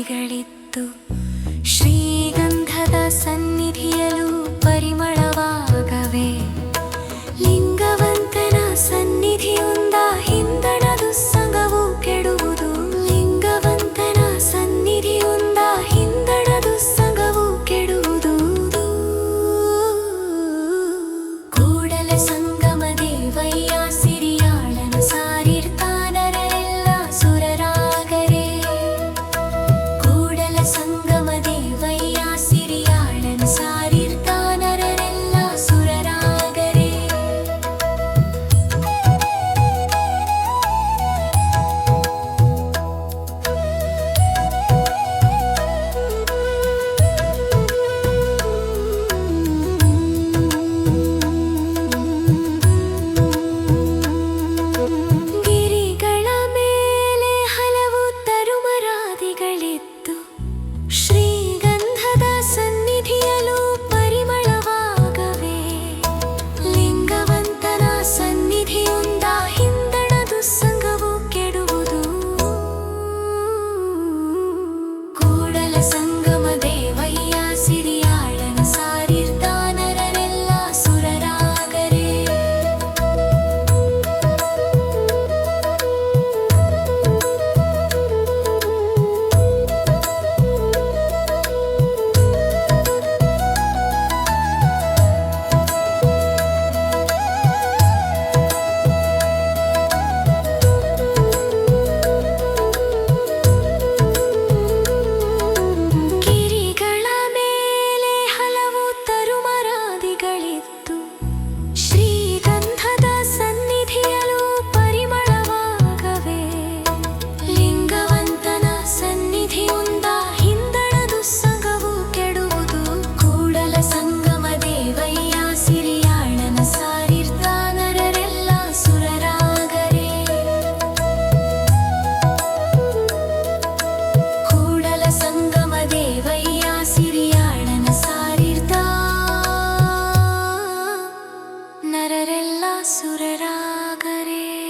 ಗಿರಿಗಳಿತ್ತು ಶ್ರೀಗಂಧದ ಸನ್ನಿಧಿಯಲು ಪರಿಮಳ leave सुररागरे।